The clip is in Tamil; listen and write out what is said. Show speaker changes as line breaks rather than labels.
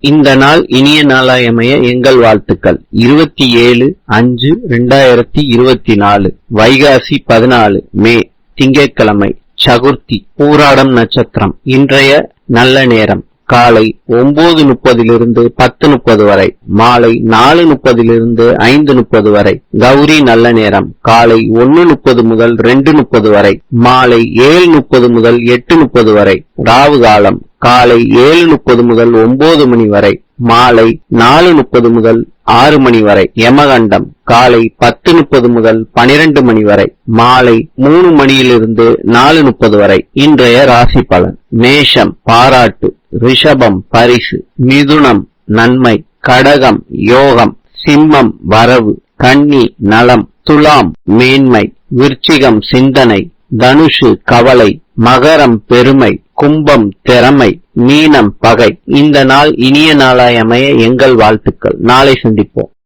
இந்த நாள் இனிய நாளாயமைய எங்கள் வாழ்த்துக்கள். இருபத்தி ஏழு அஞ்சு ரெண்டாயிரத்தி இருபத்தி நாலு வைகாசி பதினாலு மே திங்கட்கிழமை சகுர்த்தி பூராடம் நட்சத்திரம் இன்றைய நல்ல நேரம். காலை ஒன்பது முப்பதிலிருந்து பத்து முப்பது வரை மாலை நாலு முப்பதிலிருந்து ஐந்து முப்பது வரை கௌரி நல்ல நேரம். காலை ஒன்னு முப்பது முதல் ரெண்டு முப்பது வரை மாலை ஏழு முப்பது முதல் எட்டு முப்பது வரை ராவு காலம் காலை ஏழு முப்பது முதல் ஒன்பது மணி வரை மாலை நாலு முப்பது முதல் ஆறு மணி வரை யமகண்டம் காலை பத்து முப்பது முதல் பனிரெண்டு மணி வரை மாலை மூணு மணியிலிருந்து நாலு முப்பது வரை இன்றைய ராசி பலன். மேஷம் பாராட்டு ரிஷபம் பரிசு மிதுனம் நன்மை கடகம் யோகம் சிம்மம் வரவு கன்னி நலம் துலாம் மேன்மை விருச்சிகம் சிந்தனை தனுஷு கவலை மகரம் பெருமை கும்பம் திறமை மீனம் பகை. இந்த நாள் இனிய நாளாய் அமைய எங்கள் வாழ்த்துக்கள். நாளை சந்திப்போம்.